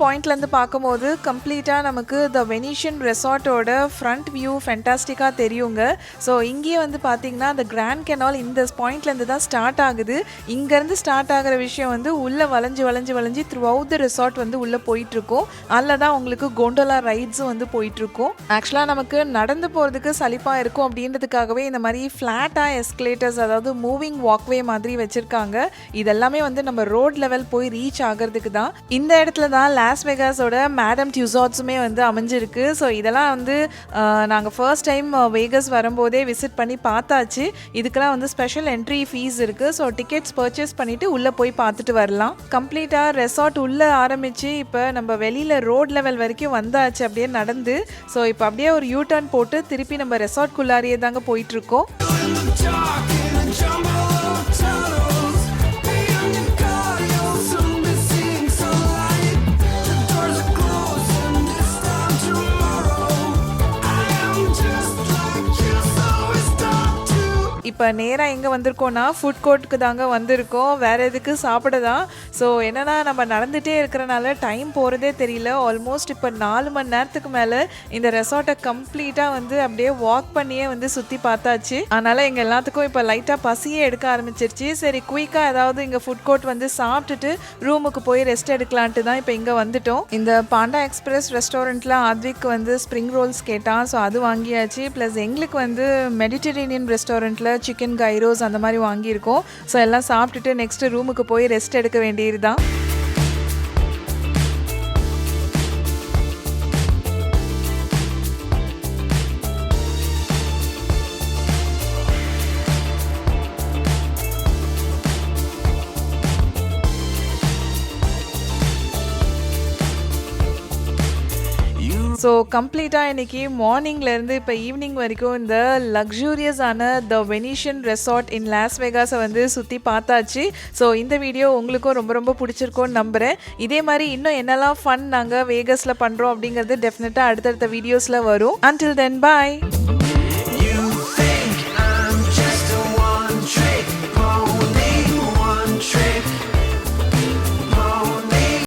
பாயிண்ட்லேருந்து பார்க்கும்போது கம்ப்ளீட்டாக நமக்கு த வெனிஷியன் ரெசார்ட்டோட ஃப்ரண்ட் வியூ ஃபென்டாஸ்டிக்காக தெரியுங்க. ஸோ இங்கேயே வந்து பார்த்திங்கன்னா அந்த கிராண்ட் கெனால் இந்த பாயிண்ட்லேருந்து தான் ஸ்டார்ட் ஆகுது. இங்கேருந்து ஸ்டார்ட் ஆகிற விஷயம் வந்து உள்ளே வளைஞ்சு வளைஞ்சு வளைஞ்சு த்ரூ அவுட் த ரெசார்ட் வந்து உள்ளே போயிட்டுருக்கும். அதில் தான் உங்களுக்கு கோண்டோலா ரைட்ஸும் வந்து போயிட்டுருக்கும். ஆக்சுவலாக நமக்கு நடந்து போகிறதுக்கு சலிப்பாக இருக்கும் அப்படின்றதுக்காகவே இந்த மாதிரி ஃப்ளாட்டாக எஸ்கலேட்டர்ஸ் அதாவது மூவிங் வாக்வே மாதிரி வச்சுருக்காங்க. இதெல்லாமே வந்து நம்ம ரோட் லெவல் போய் ரீச் ஆகிறதுக்கு தான். இந்த இடத்துல தான் லாஸ் வேகாஸோட மேடம் டியூசாட்ஸுமே வந்து அமைஞ்சிருக்கு. ஸோ இதெல்லாம் வந்து நாங்கள் ஃபர்ஸ்ட் டைம் வேகஸ் வரும்போதே விசிட் பண்ணி பார்த்தாச்சு. இதுக்கெல்லாம் வந்து ஸ்பெஷல் என்ட்ரி ஃபீஸ் இருக்குது ஸோ டிக்கெட்ஸ் பர்ச்சேஸ் பண்ணிவிட்டு உள்ளே போய் பார்த்துட்டு வரலாம். கம்ப்ளீட்டாக ரெசார்ட் உள்ளே ஆரம்பித்து இப்போ நம்ம வெளியில் ரோட் லெவல் வரைக்கும் வந்தாச்சு அப்படியே நடந்து. ஸோ இப்போ அப்படியே ஒரு யூ டர்ன் போட்டு திருப்பி நம்ம ரெசார்ட்குள்ளாரியே தாங்க போயிட்டுருக்கோம் இப்போ நேராக எங்கே வந்திருக்கோம்னா ஃபுட் கோர்ட்டுக்கு தாங்க வந்திருக்கோம். வேறு எதுக்கு? சாப்பிட தான் ஸோ என்னன்னா நம்ம நடந்துகிட்டே இருக்கிறனால டைம் போகிறதே தெரியல. ஆல்மோஸ்ட் இப்போ நாலு மணி நேரத்துக்கு மேலே இந்த ரெசார்ட்டை கம்ப்ளீட்டாக வந்து அப்படியே வாக் பண்ணியே வந்து சுற்றி பார்த்தாச்சு. அதனால் எங்கள் எல்லாத்துக்கும் இப்போ லைட்டாக பசியே எடுக்க ஆரம்பிச்சிருச்சு. சரி குயிக்காக ஏதாவது இங்கே ஃபுட் கோர்ட் வந்து சாப்பிட்டுட்டு ரூமுக்கு போய் ரெஸ்ட் எடுக்கலான்ட்டு தான் இப்போ இங்கே வந்துட்டோம். இந்த பாண்டா எக்ஸ்பிரஸ் ரெஸ்டாரண்ட்டில் ஆத்விக் வந்து ஸ்ப்ரிங் ரோல்ஸ் கேட்டான். ஸோ அது வாங்கியாச்சு. ப்ளஸ் எங்களுக்கு வந்து மெடிட்டரேனியன் ரெஸ்டாரண்ட்டில் சிக்கன் கைரோஸ் அந்த மாதிரி வாங்கியிருக்கோம். ஸோ எல்லாம் சாப்பிட்டுட்டு நெக்ஸ்ட் ரூமுக்கு போய் ரெஸ்ட் எடுக்க வேண்டியது தான் ஸோ கம்ப்ளீட்டாக இன்றைக்கி மார்னிங்லேருந்து இப்போ ஈவினிங் வரைக்கும் இந்த லக்ஸூரியஸான the Venetian resort in Las வெகாஸை வந்து சுற்றி பார்த்தாச்சு. ஸோ இந்த வீடியோ உங்களுக்கும் ரொம்ப ரொம்ப பிடிச்சிருக்கோன்னு நம்புகிறேன் இதே மாதிரி இன்னும் என்னெல்லாம் ஃபன் நாங்கள் வேகஸில் பண்ணுறோம் அப்படிங்கிறது டெஃபினட்டாக அடுத்தடுத்த வீடியோஸில் வரும். அன்டில் தென் பாய்